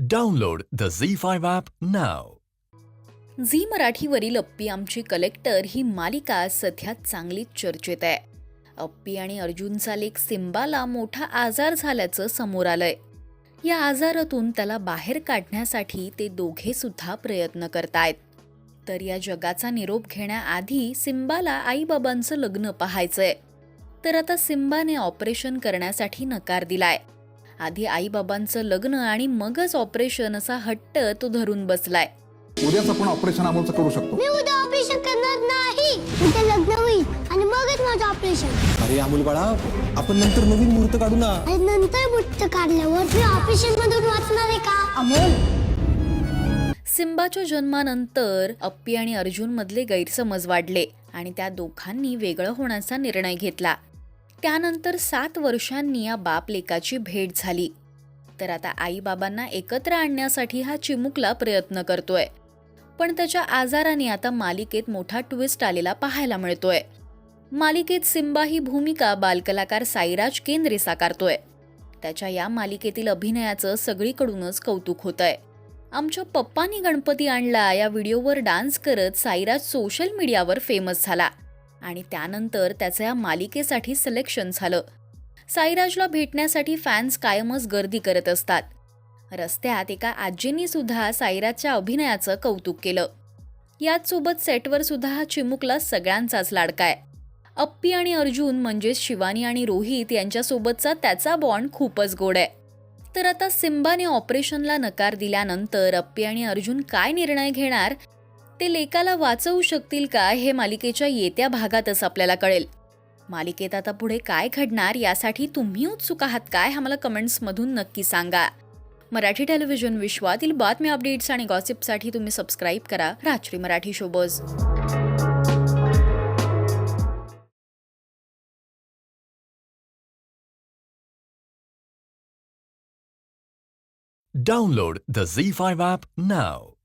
Download the Zee five app नाव झी मराठीवरील अप्पी आमची collector ही मालिका सध्या चांगलीच चर्चेत आहे. अप्पी आणि अर्जुनचा लेख सिम्बाला मोठा आजार झाल्याचं समोर आलंय. या आजारातून त्याला बाहेर काढण्यासाठी ते दोघे सुद्धा प्रयत्न करतायत. तर या जगाचा निरोप घेण्याआधी सिम्बाला आईबाबांचं लग्न पाहायचंय. तर आता सिम्बाने ऑपरेशन करण्यासाठी नकार दिलाय. आधी आईबाबांचं लग्न आणि मगच ऑपरेशन असा हट्ट तो धरून बसलाय. उद्याच आपण ऑपरेशन अमोलचं करू शकतो. मी उद्या ऑपरेशन करणार नाही. उद्या लग्न होईल आणि मगच माझं ऑपरेशन. अरे अमोल बाळा आपण नंतर नवीन मुहूर्त काढू ना. आणि नंतर बुट्ट काढल्यावर मी ऑपरेशन मधून वाचणार आहे का? अमोल! सिम्बाच्या जन्मानंतर अप्पी आणि अर्जुन मधले गैरसमज वाढले आणि त्या दोघांनी वेगळं होण्याचा निर्णय घेतला. त्यानंतर सात वर्षांनी या बाप लेकाची भेट झाली. तर आता आईबाबांना एकत्र आणण्यासाठी हा चिमुकला प्रयत्न करतोय. पण त्याच्या आजाराने आता मालिकेत मोठा ट्विस्ट आलेला पाहायला मिळतोय. मालिकेत सिम्बा ही भूमिका बालकलाकार साईराज केंद्रे साकारतोय. त्याच्या या मालिकेतील अभिनयाचं सगळीकडूनच कौतुक होतंय. आमच्या पप्पानी गणपती आणला या व्हिडिओवर डान्स करत साईराज सोशल मीडियावर फेमस झाला. आणि त्यानंतर त्याचं या मालिकेसाठी सिलेक्शन झालं. साईराजला भेटण्यासाठी फॅन्स कायमच गर्दी करत असतात. रस्त्यात एका आजींनी सुद्धा साईराजच्या अभिनयाचं कौतुक केलं. याचसोबत सेटवर सुद्धा हा चिमुकला सगळ्यांचाच लाडकाय अप्पी आणि अर्जुन म्हणजेच शिवानी आणि रोहित यांच्यासोबतचा त्याचा बॉन्ड खूपच गोड आहे. तर आता सिम्बाने ऑपरेशनला नकार दिल्यानंतर अप्पी आणि अर्जुन काय निर्णय घेणार? ते लेकाला वाचवू शकतील का हे मालिकेच्या येत्या भागातच आपल्याला कळेल. मालिकेत आता पुढे काय घडणार यासाठी तुम्ही उत्सुक आहात काय हा मला कमेंट्समधून नक्की सांगा. मराठी टेलिव्हिजन विश्वातील बातम्या अपडेट्स आणि गॉसिपसाठी तुम्ही सबस्क्राईब करा रात्री मराठी शोबज Download the Z5 app now.